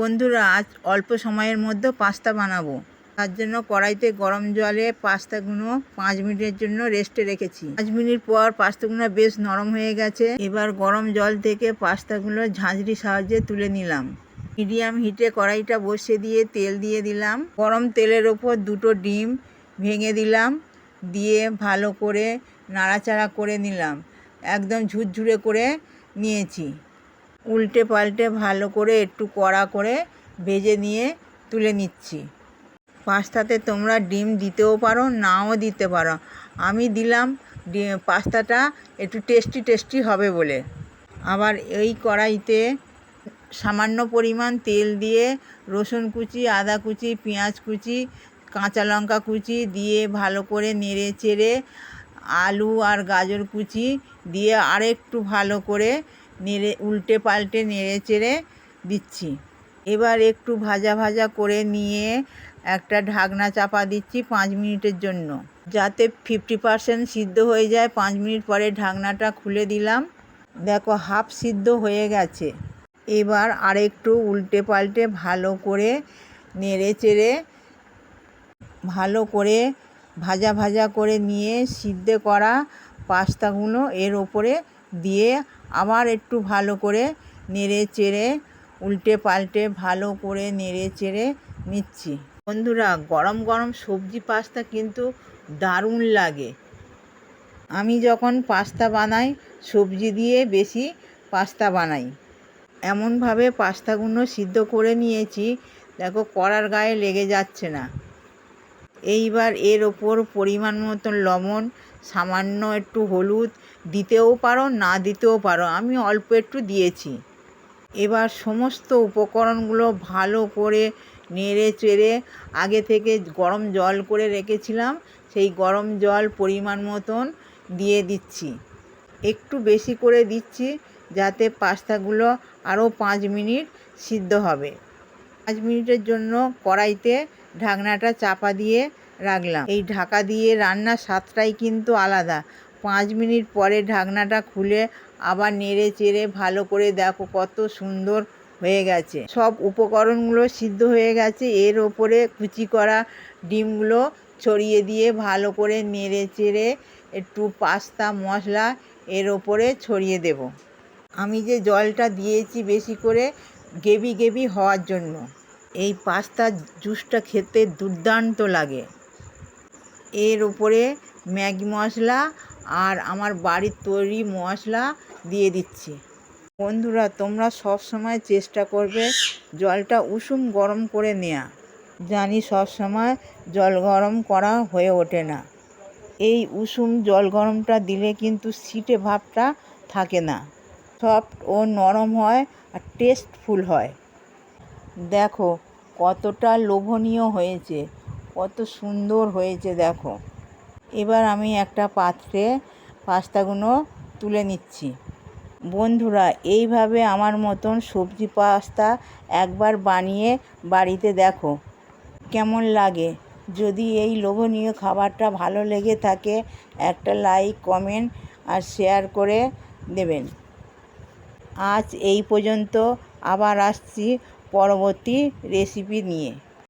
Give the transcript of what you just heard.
বন্ধুরা, আজ অল্প সময়ের মধ্যে পাস্তা বানাবো। তার জন্য কড়াইতে গরম জলে পাস্তাগুলো পাঁচ মিনিটের জন্য রেস্টে রেখেছি। পাঁচ মিনিট পর পাস্তাগুলো বেশ নরম হয়ে গেছে। এবার গরম জল থেকে পাস্তাগুলো ঝাঁঝরি সাহায্যে তুলে নিলাম। মিডিয়াম হিটে কড়াইটা বসিয়ে দিয়ে তেল দিয়ে দিলাম। গরম তেলের ওপর দুটো ডিম ভেঙে দিলাম। দিয়ে ভালো করে নাড়াচাড়া করে নিলাম। একদম ঝুরঝুরে করে নিয়েছি। উল্টে পাল্টে ভালো করে একটু কড়া করে ভেজে নিয়ে তুলে নিচ্ছি। পাস্তাতে তোমরা ডিম দিতেও পারো, নাও দিতে পারো। আমি দিলাম পাস্তাটা একটু টেস্টি টেস্টি হবে বলে। আবার এই কড়াইতে সামান্য পরিমাণ তেল দিয়ে রসুন কুচি, আদা কুচি, পেঁয়াজ কুচি, কাঁচা লঙ্কা কুচি দিয়ে ভালো করে নেড়ে চেড়ে আলু আর গাজর কুচি দিয়ে আরেকটু ভালো করে নেড়ে, উল্টে পাল্টে নেড়ে চেড়ে দিচ্ছি। এবার একটু ভাজা ভাজা করে নিয়ে একটা ঢাকনা চাপা দিচ্ছি পাঁচ মিনিটের জন্য। যাতে ফিফটি পার্সেন্ট সিদ্ধ হয়ে যায়, পাঁচ মিনিট পরে ঢাকনাটা খুলে দিলাম। দেখো, হাফ সিদ্ধ হয়ে গেছে। এবার আরেকটু উল্টে পাল্টে ভালো করে নেড়ে চেড়ে, ভালো করে ভাজা ভাজা করে নিয়ে সিদ্ধ করা পাস্তাগুলো এর ওপরে দিয়ে আবার একটু ভালো করে নেড়ে চেড়ে উল্টে পাল্টে ভালো করে নেড়ে চেড়ে নিচ্ছি। বন্ধুরা, গরম গরম সবজি পাস্তা কিন্তু দারুণ লাগে। আমি যখন পাস্তা বানাই, সবজি দিয়ে বেশি পাস্তা বানাই। এমনভাবে পাস্তাগুলো সিদ্ধ করে নিয়েছি, দেখো কড়ার গায়ে লেগে যাচ্ছে না। এইবার এর ওপর পরিমাণ মতন লবণ সামান্য একটু হলুদ দিতেও পারো, না দিতেও পারো, আমি অল্প একটু দিয়েছি। এবার সমস্ত উপকরণগুলো ভালো করে নেড়ে চেড়ে আগে থেকে গরম জল করে রেখেছিলাম, সেই গরম জল পরিমাণ মতন দিয়ে দিচ্ছি। একটু বেশি করে দিচ্ছি যাতে পাস্তাগুলো আরও পাঁচ মিনিট সিদ্ধ হবে। পাঁচ মিনিটের জন্য কড়াইতে ঢাকনাটা চাপা দিয়ে রাখলাম। এই ঢাকা দিয়ে রান্নার স্বাদটাই কিন্তু আলাদা। পাঁচ মিনিট পরে ঢাকনাটা খুলে আবার নেড়ে চেড়ে ভালো করে দেখো কত সুন্দর হয়ে গেছে। সব উপকরণগুলো সিদ্ধ হয়ে গেছে। এর ওপরে কুচি করা ডিমগুলো ছড়িয়ে দিয়ে ভালো করে নেড়ে চেড়ে একটু পাস্তা, মশলা এর ওপরে ছড়িয়ে দেব। আমি যে জলটা দিয়েছি বেশি করে গেবি গেবি হওয়ার জন্য। এই পাস্তার জুসটা খেতে দুর্দান্ত লাগে। এর উপরে ম্যাগি মশলা আর আমার বাড়ির তৈরি মশলা দিয়ে দিচ্ছি। বন্ধুরা, তোমরা সব সময় চেষ্টা করবে জলটা উষুম গরম করে নেওয়া জানি সব সময় জল গরম করা হয়ে ওঠে না। এই উষুম জল গরমটা দিলে কিন্তু সিটে ভাবটা থাকে না। সফট ও নরম হয় আর টেস্টফুল হয়। দেখো, কতটা লোভনীয় হয়েছে। কত সুন্দর হয়েছে, দেখো। এবার আমি একটা পাত্রে পাস্তাগুলো তুলে নিচ্ছি। বন্ধুরা, এইভাবে আমার মতন সবজি পাস্তা একবার বানিয়ে বাড়িতে দেখো, কেমন লাগে। যদি এই লোভনীয় খাবারটা ভালো লেগে থাকে, একটা লাইক, কমেন্ট আর শেয়ার করে দেবেন। আজ এই পর্যন্ত আবার আসছি পরবর্তী রেসিপি নিয়ে।